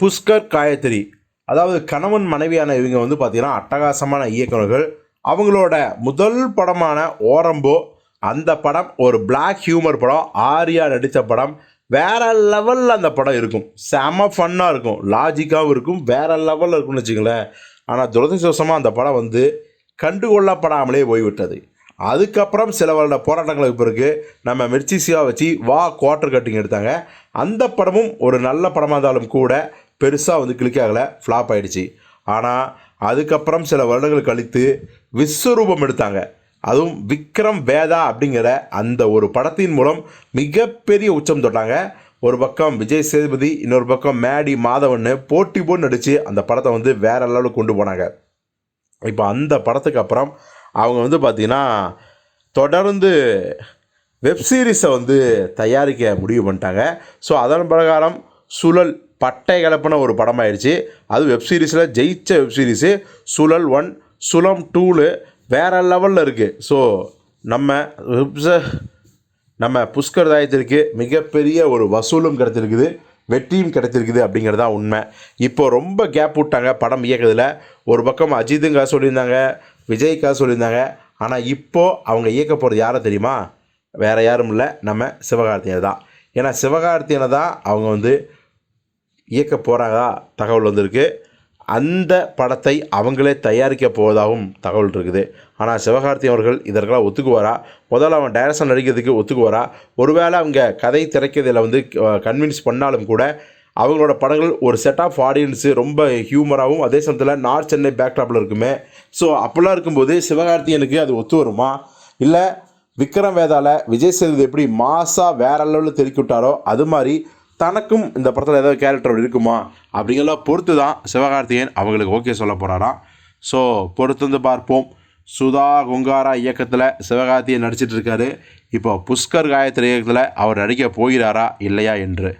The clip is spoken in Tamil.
புஷ்கர் காயத்ரி அதாவது கணவன் மனைவியான இவங்க வந்து பார்த்திங்கன்னா அட்டகாசமான இயக்குநர்கள். அவங்களோட முதல் படமான ஓரம்போ அந்த படம் ஒரு பிளாக் ஹியூமர் படம் ஆரியா நடித்த படம். வேற லெவலில் அந்த படம் இருக்கும். செம ஃபன்னாக இருக்கும். லாஜிக்காகவும் இருக்கும். வேற லெவலில் இருக்கும்னு வச்சுங்களேன் ஆனால் துரதிருஷ்டவசமாக அந்த படம் வந்து கண்டுகொள்ளப்படாமலே போய்விட்டது. அதுக்கப்புறம் சில வருட போராட்டங்களுக்கு பிறகு நம்ம மிர்ச்சி சிவா வச்சு வா குவார்டர் கட்டிங் எடுத்தாங்க. அந்த படமும் ஒரு நல்ல படமாக இருந்தாலும் கூட பெருசாக வந்து கிளிக் ஆகலை ஃப்ளாப் ஆகிடுச்சு ஆனால் அதுக்கப்புறம் சில வருடங்கள் கழித்து விஸ்வரூபம் எடுத்தாங்க. அதுவும் விக்ரம் வேதா அப்படிங்கிற அந்த ஒரு படத்தின் மூலம் மிகப்பெரிய உச்சம் தொட்டாங்க. ஒரு பக்கம் விஜய் சேதுபதி இன்னொரு பக்கம் மேடி மாதவன்னு போட்டி போட்டு நடித்து அந்த படத்தை வந்து வேற லெவலுக்கு கொண்டு போனாங்க. இப்போ அந்த படத்துக்கு அப்புறம் அவங்க வந்து பார்த்திங்கன்னா தொடர்ந்து வெப்சீரிஸை வந்து தயாரிக்க முடிவு பண்ணிட்டாங்க. ஸோ அதன் பிரகாரம் சுழல் பட்டை கலப்பின ஒரு படமாயிடுச்சு அது வெப்சீரிஸில் ஜெயித்த வெப்சீரிஸு சுழல் ஒன் சுலம் டூலு வேறு லெவலில் இருக்குது ஸோ நம்ம நம்ம புஷ்கர் தாயத்திற்கு மிகப்பெரிய ஒரு வசூலும் கிடைத்திருக்குது. வெற்றியும் கிடைத்திருக்குது அப்படிங்கிறது தான் உண்மை. இப்போ ரொம்ப கேப் விட்டாங்க படம் இயக்கிறதுல. ஒரு பக்கம் அஜித்துங்க சொல்லியிருந்தாங்க விஜய்க்கா சொல்லியிருந்தாங்க. ஆனால் இப்போது அவங்க இயக்க போகிறது யாரை தெரியுமா? வேறு யாரும் இல்லை. நம்ம சிவகார்த்தியனை தான். ஏன்னா சிவகார்த்தியனை தான் அவங்க வந்து இயக்க போகிறாங்க தகவல் வந்திருக்கு. அந்த படத்தை அவங்களே தயாரிக்க போவதாகவும் தகவல் இருக்குது. ஆனால் சிவகார்த்தி அவர்கள் இதற்கெல்லாம் ஒத்துக்குவாரா? முதல்ல அவன் டைரக்ஷன் நடிக்கிறதுக்கு ஒத்துக்குவாரா? ஒருவேளை அவங்க கதை திரைக்கிறதுல வந்து கன்வின்ஸ் பண்ணாலும் கூட அவங்களோட படங்கள் ஒரு செட் ஆஃப் ஆடியன்ஸு ரொம்ப ஹியூமராகவும் அதே சமயத்தில் நார்த் சென்னை பேக்டாப்பில் இருக்குமே. ஸோ அப்படிலாம் இருக்கும்போது சிவகார்த்தியனுக்கு அது ஒத்து வருமா? இல்லை விக்ரம் வேதால விஜய் சேதுபதி எப்படி மாசாக வேற லெவலில் தெருக்கி விட்டாரோ? அது மாதிரி தனக்கும் இந்த படத்தில் ஏதாவது கேரக்டர் இருக்குமா? அப்படிங்கிறத பொறுத்து தான் சிவகார்த்திகேயன் அவங்களுக்கு ஓகே சொல்ல போகிறாராம் ஸோ பொறுத்து வந்து பார்ப்போம். சுதா குங்காரா இயக்கத்தில் சிவகார்த்திகேயன் நடிச்சிட்டு இருக்காரு. இப்போ புஷ்கர் காயத்ரி இயக்கத்தில் அவர் நடிக்க போகிறாரா இல்லையா என்று.